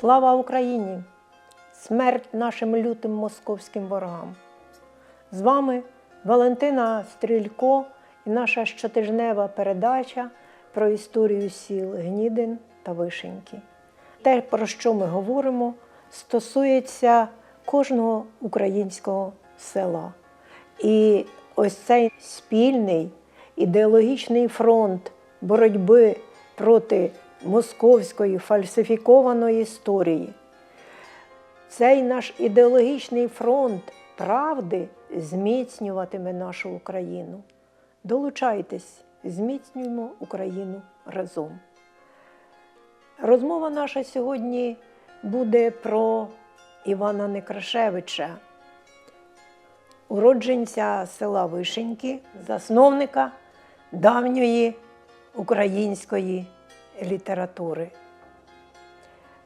Слава Україні! Смерть нашим лютим московським ворогам! З вами Валентина Стрілько і наша щотижнева передача про історію сіл Гнідин та Вишеньки. Те, про що ми говоримо, стосується кожного українського села. І ось цей спільний ідеологічний фронт боротьби проти московської фальсифікованої історії. Цей наш ідеологічний фронт правди зміцнюватиме нашу Україну. Долучайтесь, зміцнюємо Україну разом. Розмова наша сьогодні буде про Івана Некрашевича, уродженця села Вишеньки, засновника давньої української літератури.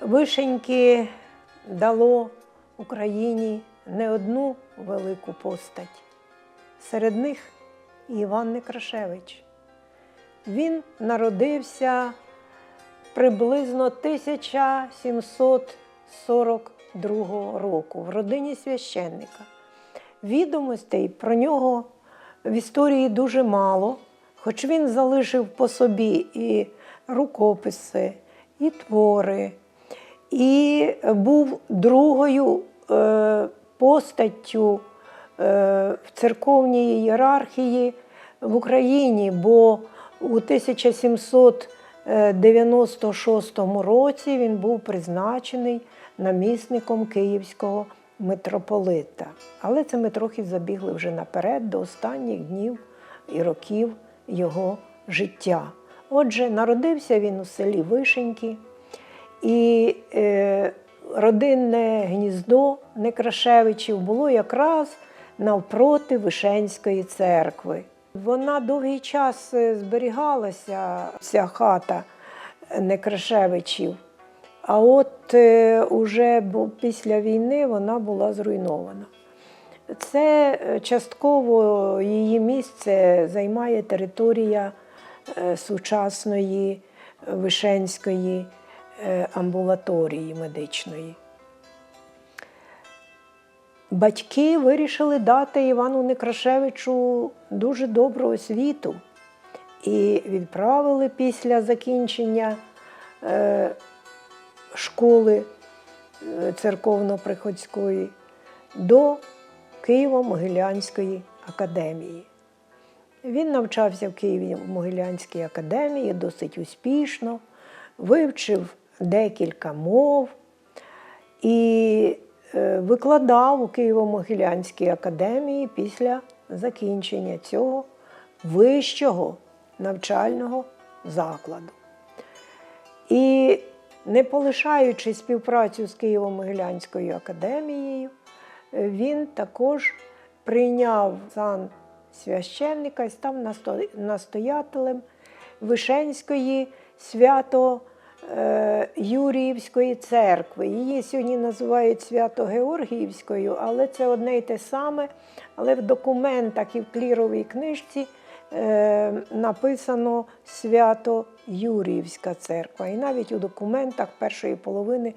Вишеньки дало Україні не одну велику постать. Серед них Іван Некрашевич. Він народився приблизно 1742 року в родині священника. Відомостей про нього в історії дуже мало, хоч він залишив по собі і рукописи, і твори, і був другою е, постаттю е, в церковній ієрархії в Україні, бо у 1796 році він був призначений намісником Київського митрополита. Але це ми трохи забігли вже наперед до останніх днів і років його життя. Отже, народився він у селі Вишеньки, і е, родинне гніздо Некрашевичів було якраз навпроти Вишенської церкви. Вона довгий час е, зберігалася, ця хата Некрашевичів. А от е, уже після війни вона була зруйнована. Це е, частково її місце займає територія сучасної Вишенської е, амбулаторії медичної. Батьки вирішили дати Івану Некрашевичу дуже добру освіту і відправили після закінчення е, школи е, церковно-приходської до Києво-Могилянської академії. Він навчався в Києво-Могилянській академії досить успішно, вивчив декілька мов і е, викладав у Києво-Могилянській академії після закінчення цього вищого навчального закладу. І не полишаючи співпрацю з Києво-Могилянською академією, він також прийняв сан священника і став настоятелем Вишенської свято е, Юріївської церкви. Її сьогодні називають Свято-Георгіївською, але це одне й те саме. Але в документах і в кліровій книжці е, написано Свято Юріївська церква. І навіть у документах першої половини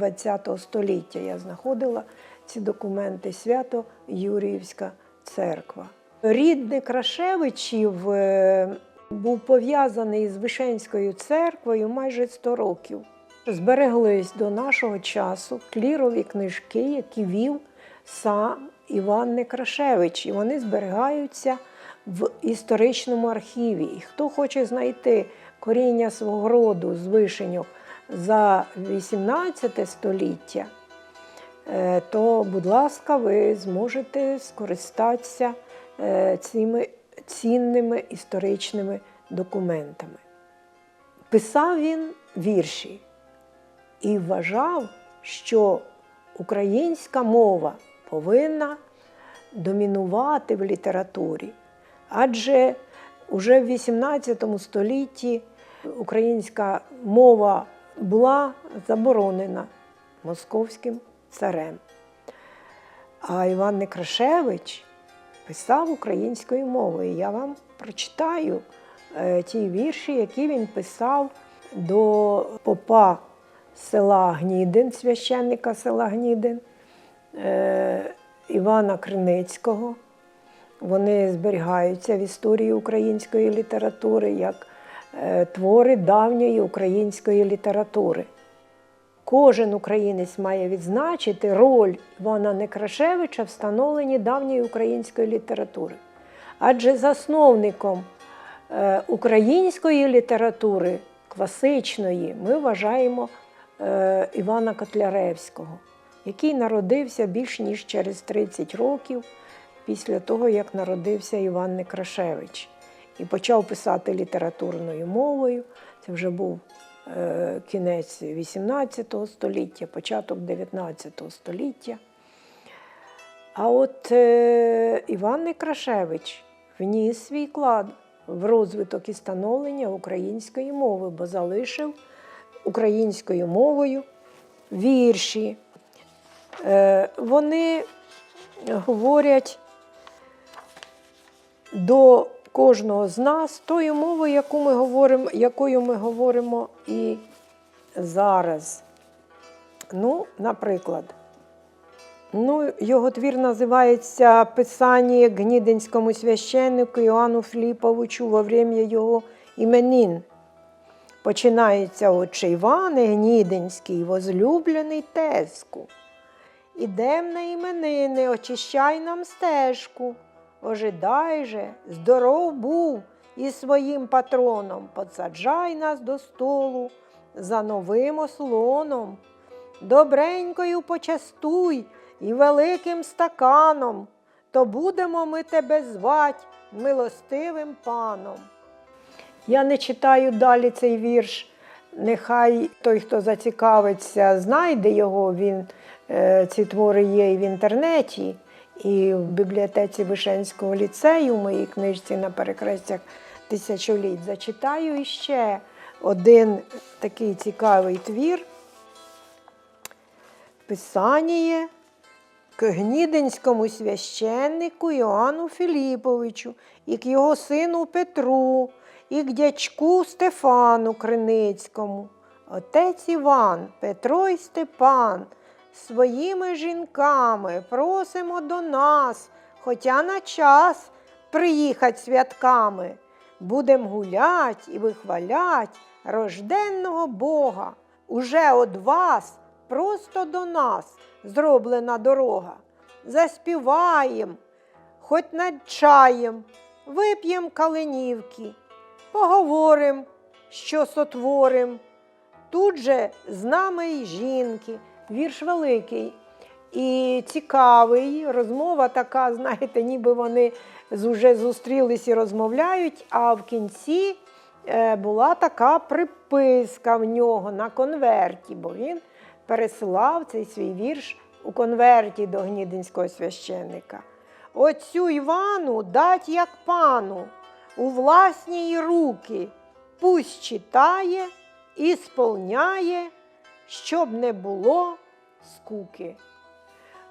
ХХ століття я знаходила ці документи Свято Юріївська церква. Рід Некрашевичів е, був пов'язаний з Вишенською церквою майже 100 років. Збереглись до нашого часу клірові книжки, які вів сам Іван Некрашевич, і вони зберігаються в історичному архіві. І хто хоче знайти коріння свого роду з вишеньок за 18 століття, е, то, будь ласка, ви зможете скористатися цими цінними історичними документами. Писав він вірші і вважав, що українська мова повинна домінувати в літературі, адже уже в XVIII столітті українська мова була заборонена московським царем. А Іван Некрашевич писав українською мовою. Я вам прочитаю е, ті вірші, які він писав до попа села Гнідин, священника села Гнідин, е, Івана Криницького. Вони зберігаються в історії української літератури як е, твори давньої української літератури. Кожен українець має відзначити роль Івана Некрашевича в становленні давньої української літератури. Адже засновником е, української літератури класичної ми вважаємо е, Івана Котляревського, який народився більш ніж через 30 років після того, як народився Іван Некрашевич, і почав писати літературною мовою. Це вже був кінець 18 століття, початок 19 століття. А от е, Іван Некрашевич вніс свій клад в розвиток і становлення української мови, бо залишив українською мовою вірші. Е, вони говорять до кожного з нас тою мовою, яку ми говоримо, якою ми говоримо і зараз. Ну, наприклад, ну, його твір називається Писання гнідинському священнику Іоанну Філіповичу во время його іменин. Починається отче Іване Гнідинський, возлюблений тезку. Ідем на іменини, очищай нам стежку. Ожидай же, здоров був і своїм патроном, подсаджай нас до столу за новим ослоном. Добренькою почастуй і великим стаканом, то будемо ми тебе звать милостивим паном. Я не читаю далі цей вірш. Нехай той, хто зацікавиться, знайде його. Він, е, ці твори є і в інтернеті, і в бібліотеці Вишенського ліцею, в моїй книжці на перекрестях тисячоліть. Зачитаю іще один такий цікавий твір. Писання к гнідинському священнику Іоанну Філіповичу і к його сину Петру, і к дячку Стефану Криницькому. Отець Іван, Петро і Степан, своїми жінками просимо до нас, хоча на час приїхать святками. Будем гулять і вихвалять рожденного Бога. Уже од вас, просто до нас зроблена дорога. Заспіваєм, хоч над чаєм, вип'єм калинівки, поговорим, що сотворим. Тут же з нами й жінки. Вірш великий і цікавий. Розмова така, знаєте, ніби вони уже зустрілись і розмовляють, а в кінці е, була така приписка в нього на конверті, бо він пересилав цей свій вірш у конверті до гнідинського священника. Отцю Івану дать як пану у власні руки, пусть читає і сполняє, щоб не було скуки.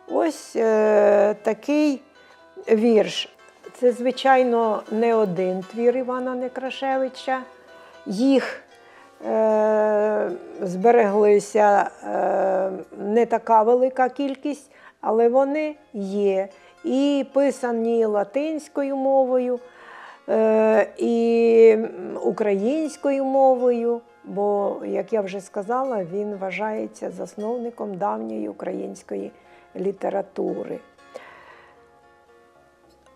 Ось е, такий вірш. Це, звичайно, не один твір Івана Некрашевича. Їх е, збереглися е, не така велика кількість, але вони є. І писані латинською мовою, е, і українською мовою, бо, як я вже сказала, він вважається засновником давньої української літератури.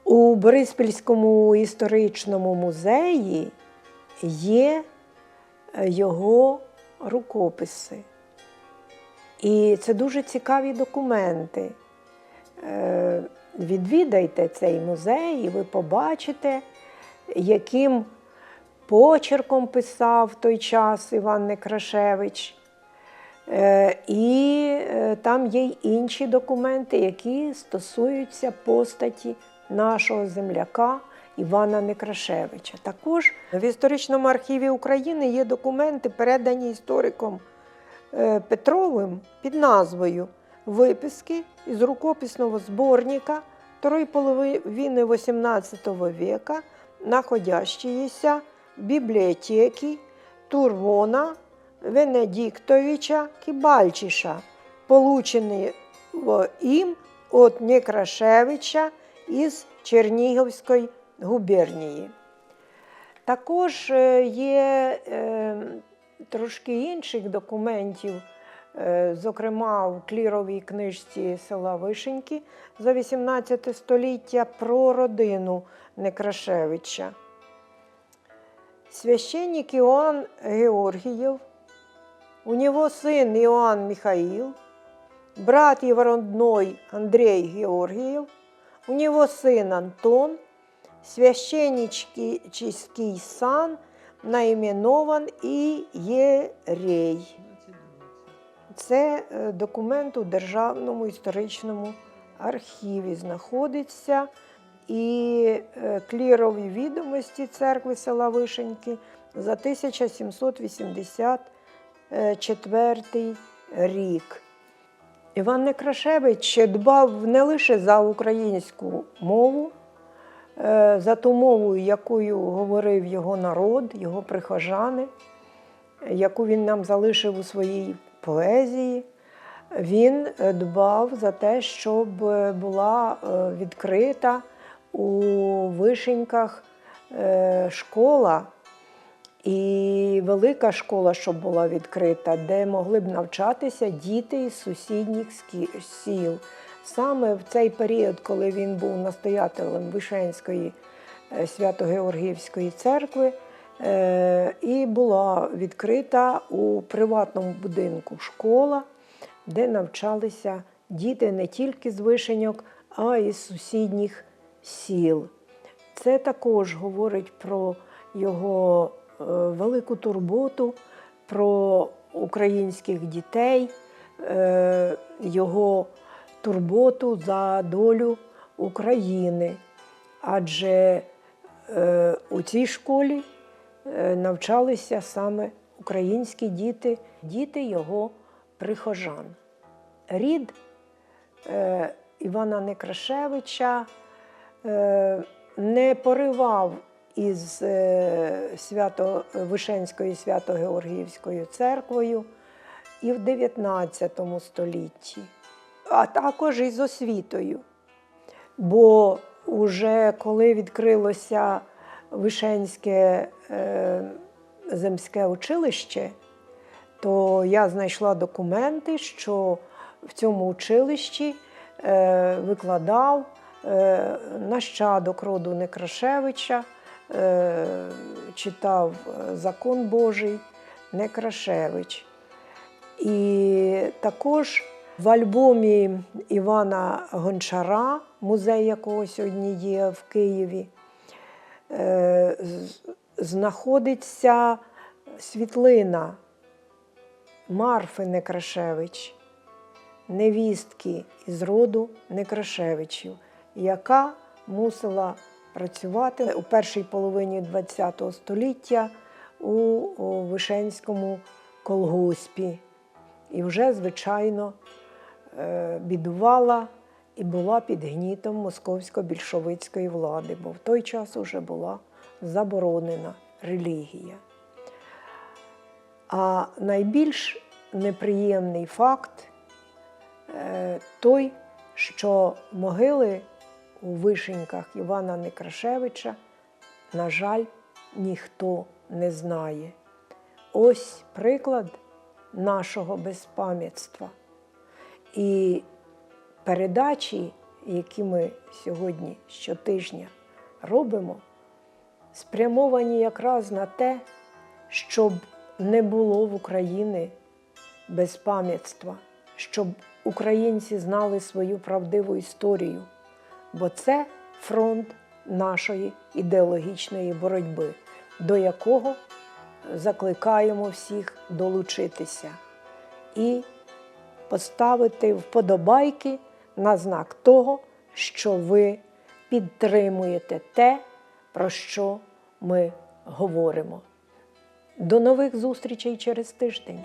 У Бориспільському історичному музеї є е, його рукописи. І це дуже цікаві документи. Е, Відвідайте цей музей, і ви побачите, яким почерком писав в той час Іван Некрашевич. Е, І е, там є й інші документи, які стосуються постаті нашого земляка Івана Некрашевича. Також в історичному архіві України є документи, передані істориком е, Петровим під назвою Виписки із рукописного зборника второй половины XVIII века, находящиеся в библиотеке Турвона Венедиктовича Кибальчиша, получений им от Некрашевича із Чернігівської губернії. Також е, є е, трошки інших документів, е, зокрема в кліровій книжці села Вишеньки за 18 століття про родину Некрашевича. Священник Иоанн Георгиев, у него сын Иоанн Михаил, брат его родной Андрей Георгиев, у него сын Антон, священнический сан наименован Ієрей. Це е, документ у Державному історичному архіві знаходиться. І е, клірові відомості церкви села Вишеньки за 1784 рік. Іван Некрашевич дбав не лише за українську мову, е, за ту мову, якою говорив його народ, його прихожани, яку він нам залишив у своїй поезії. Він е, дбав за те, щоб е, була відкрита у вишеньках школа і велика школа, щоб була відкрита, де могли б навчатися діти із сусідніх сіл. Саме в цей період, коли він був настоятелем Вишенської Свято-Георгіївської церкви, і була відкрита у приватному будинку школа, де навчалися діти не тільки з вишеньок, а й з сусідніх сіл. Це також говорить про його е, велику турботу, про українських дітей, е, його турботу за долю України. Адже е, у цій школі навчалися саме українські діти, діти його прихожан. Рід Івана Некрашевича не поривав із свято, Вишенською Свято-Георгіївською церквою і в 19 столітті, а також із освітою. Бо уже коли відкрилося Вишенське земське училище, то я знайшла документи, що в цьому училищі викладав нащадок роду Некрашевича, читав Закон Божий Некрашевич. І також в альбомі Івана Гончара, музей якого сьогодні є в Києві, знаходиться світлина Марфи Некрашевич, невістки із роду Некрашевичів, яка мусила працювати у першій половині ХХ століття у Вишенському колгоспі. І вже, звичайно, бідувала і була під гнітом московсько-більшовицької влади, бо в той час вже була заборонена релігія. А найбільш неприємний факт той, що могили у вишеньках Івана Некрашевича, на жаль, ніхто не знає. Ось приклад нашого безпам'ятства. І передачі, які ми сьогодні щотижня робимо, спрямовані якраз на те, щоб не було в Україні безпам'ятства, щоб українці знали свою правдиву історію, бо це фронт нашої ідеологічної боротьби, до якого закликаємо всіх долучитися і поставити вподобайки на знак того, що ви підтримуєте те, про що ми говоримо. До нових зустрічей через тиждень.